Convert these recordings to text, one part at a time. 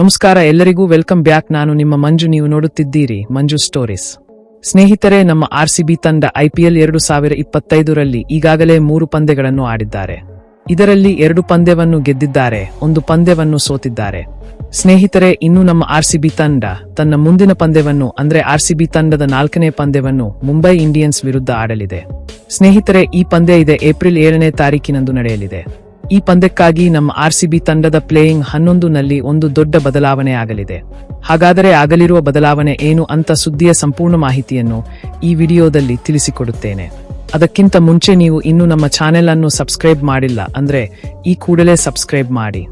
ನಮಸ್ಕಾರ, ಎಲ್ಲರಿಗೂ welcome back. ನಾನು ನಿಮ್ಮ ಮಂಜು, ನೀವು ನೋಡುತ್ತಿದ್ದೀರಿ ಮಂಜು ಸ್ಟೋರೀಸ್. ಸ್ನೇಹಿತರೆ, ನಮ್ಮ ಆರ್ಸಿಬಿ ತಂಡ ಐಪಿಎಲ್ ಎರಡು ಸಾವಿರ ಇಪ್ಪತ್ತೈದರಲ್ಲಿ ಈಗಾಗಲೇ ಮೂರು ಪಂದ್ಯಗಳನ್ನು ಆಡಿದ್ದಾರೆ. ಇದರಲ್ಲಿ ಎರಡು ಪಂದ್ಯವನ್ನು ಗೆದ್ದಿದ್ದಾರೆ, ಒಂದು ಪಂದ್ಯವನ್ನು ಸೋತಿದ್ದಾರೆ. ಸ್ನೇಹಿತರೆ, ಇನ್ನು ನಮ್ಮ ಆರ್ಸಿಬಿ ತಂಡ ತನ್ನ ಮುಂದಿನ ಪಂದ್ಯವನ್ನು, ಅಂದ್ರೆ ಆರ್ಸಿಬಿ ತಂಡದ ನಾಲ್ಕನೇ ಪಂದ್ಯವನ್ನು ಮುಂಬೈ ಇಂಡಿಯನ್ಸ್ ವಿರುದ್ಧ ಆಡಲಿದೆ. ಸ್ನೇಹಿತರೆ, ಈ ಪಂದ್ಯ ಇದೆ ಏಪ್ರಿಲ್ ಏಳನೇ ತಾರೀಕಿನಂದು ನಡೆಯಲಿದೆ. ಈ ಪಂದ್ಯಕ್ಕಾಗಿ ನಮ್ಮ ಆರ್ಸಿಬಿ ತಂಡದ ಪ್ಲೇಯಿಂಗ್ ಹನ್ನೊಂದು ನಲ್ಲಿ ಒಂದು ದೊಡ್ಡ ಬದಲಾವಣೆ ಆಗಲಿದೆ. ಹಾಗಾದರೆ ಆಗಲಿರುವ ಬದಲಾವಣೆ ಏನು ಅಂತ ಸುದ್ದಿಯ ಸಂಪೂರ್ಣ ಮಾಹಿತಿಯನ್ನು ಈ ವಿಡಿಯೋದಲ್ಲಿ ತಿಳಿಸಿಕೊಡುತ್ತೇನೆ. ಅದಕ್ಕಿಂತ ಮುಂಚೆ ನೀವು ಇನ್ನು ನಮ್ಮ ಚಾನೆಲ್ ಅನ್ನು ಸಬ್ಸ್ಕ್ರೈಬ್ ಮಾಡಿಲ್ಲ ಅಂದ್ರೆ ಈ ಕೂಡಲೇ ಸಬ್ಸ್ಕ್ರೈಬ್ ಮಾಡಿ.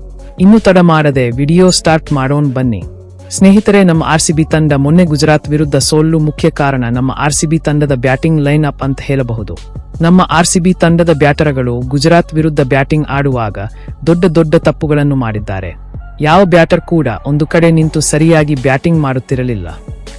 ಇನ್ನು ತಡ ಮಾಡದೆ ವಿಡಿಯೋ ಸ್ಟಾರ್ಟ್ ಮಾಡೋಣ ಬನ್ನಿ. ಸ್ನೇಹಿತರೆ, ನಮ್ಮ ಆರ್ಸಿಬಿ ತಂಡ ಮೊನ್ನೆ ಗುಜರಾತ್ ವಿರುದ್ಧ ಸೋಲು ಮುಖ್ಯ ಕಾರಣ ನಮ್ಮ ಆರ್ಸಿಬಿ ತಂಡದ ಬ್ಯಾಟಿಂಗ್ ಲೈನ್ ಅಪ್ ಅಂತ ಹೇಳಬಹುದು. ನಮ್ಮ ಆರ್ಸಿಬಿ ತಂಡದ ಬ್ಯಾಟರ್ಗಳು ಗುಜರಾತ್ ವಿರುದ್ಧ ಬ್ಯಾಟಿಂಗ್ ಆಡುವಾಗ ದೊಡ್ಡ ದೊಡ್ಡ ತಪ್ಪುಗಳನ್ನು ಮಾಡಿದ್ದಾರೆ. ಯಾವ ಬ್ಯಾಟರ್ ಕೂಡ ಒಂದು ಕಡೆ ನಿಂತು ಸರಿಯಾಗಿ ಬ್ಯಾಟಿಂಗ್ ಮಾಡುತ್ತಿರಲಿಲ್ಲ.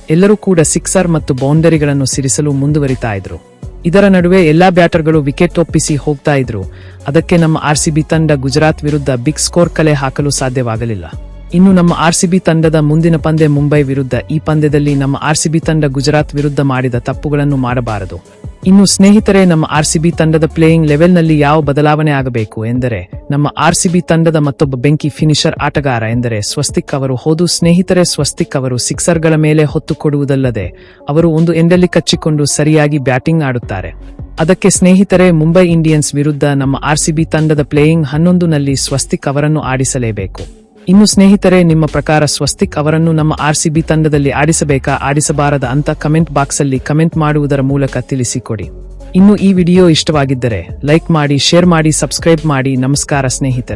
ಎಲ್ಲರೂ ಕೂಡ ಸಿಕ್ಸರ್ ಮತ್ತು ಬೌಂಡರಿಗಳನ್ನು ಸಿರಿಸಲು ಮುಂದುವರಿತಾ ಇದ್ರು. ಇದರ ನಡುವೆ ಎಲ್ಲಾ ಬ್ಯಾಟರ್ಗಳು ವಿಕೆಟ್ ಒಪ್ಪಿಸಿ ಹೋಗ್ತಾ ಇದ್ರು. ಅದಕ್ಕೆ ನಮ್ಮ ಆರ್ಸಿಬಿ ತಂಡ ಗುಜರಾತ್ ವಿರುದ್ಧ ಬಿಗ್ ಸ್ಕೋರ್ ಕಲೆ ಹಾಕಲು ಸಾಧ್ಯವಾಗಲಿಲ್ಲ. ಇನ್ನು ನಮ್ಮ ಆರ್ಸಿಬಿ ತಂಡದ ಮುಂದಿನ ಪಂದ್ಯ ಮುಂಬೈ ವಿರುದ್ಧ ಈ ಪಂದ್ಯದಲ್ಲಿ ನಮ್ಮ ಆರ್ಸಿಬಿ ತಂಡ ಗುಜರಾತ್ ವಿರುದ್ಧ ಮಾಡಿದ ತಪ್ಪುಗಳನ್ನು ಮಾಡಬಾರದು. ಇನ್ನು ಸ್ನೇಹಿತರೆ, ನಮ್ಮ ಆರ್ಸಿಬಿ ತಂಡದ ಪ್ಲೇಯಿಂಗ್ ಲೆವೆಲ್ನಲ್ಲಿ ಯಾವ ಬದಲಾವಣೆ ಆಗಬೇಕು ಎಂದರೆ, ನಮ್ಮ ಆರ್ಸಿಬಿ ತಂಡದ ಮತ್ತೊಬ್ಬ ಬೆಂಕಿ ಫಿನಿಷರ್ ಆಟಗಾರ ಎಂದರೆ ಸ್ವಸ್ತಿಕ್ ಅವರು. ಹೋದು ಸ್ನೇಹಿತರೆ, ಸ್ವಸ್ತಿಕ್ ಅವರು ಸಿಕ್ಸರ್ಗಳ ಮೇಲೆ ಹೊತ್ತು ಕೊಡುವುದಲ್ಲದೆ, ಅವರು ಒಂದು ಎಂಡಲ್ಲಿ ಕಚ್ಚಿಕೊಂಡು ಸರಿಯಾಗಿ ಬ್ಯಾಟಿಂಗ್ ಆಡುತ್ತಾರೆ. ಅದಕ್ಕೆ ಸ್ನೇಹಿತರೆ, ಮುಂಬೈ ಇಂಡಿಯನ್ಸ್ ವಿರುದ್ಧ ನಮ್ಮ ಆರ್ಸಿಬಿ ತಂಡದ ಪ್ಲೇಯಿಂಗ್ ಹನ್ನೊಂದು ನಲ್ಲಿ ಸ್ವಸ್ತಿಕ್ ಅವರನ್ನು ಆಡಿಸಲೇಬೇಕು. ಇನ್ನು ಸ್ನೇಹಿತರೆ, ನಿಮ್ಮ ಪ್ರಕಾರ ಸ್ವಸ್ತಿಕ್ ಅವರನ್ನು ನಮ್ಮ ಆರ್ಸಿಬಿ ತಂಡದಲ್ಲಿ ಆಡಿಸಬೇಕಾ? ಆಡಿಸಬಾರದ ಅಂತ ಕಮೆಂಟ್ ಬಾಕ್ಸ್ ಅಲ್ಲಿ ಕಮೆಂಟ್ ಮಾಡುವುದರ ಮೂಲಕ ತಿಳಿಸಿಕೊಡಿ. ಇನ್ನು ಈ ವಿಡಿಯೋ ಇಷ್ಟವಾಗಿದ್ದರೆ ಲೈಕ್ ಮಾಡಿ, ಶೇರ್ ಮಾಡಿ, ಸಬ್ಸ್ಕ್ರೈಬ್ ಮಾಡಿ. ನಮಸ್ಕಾರ ಸ್ನೇಹಿತರೆ.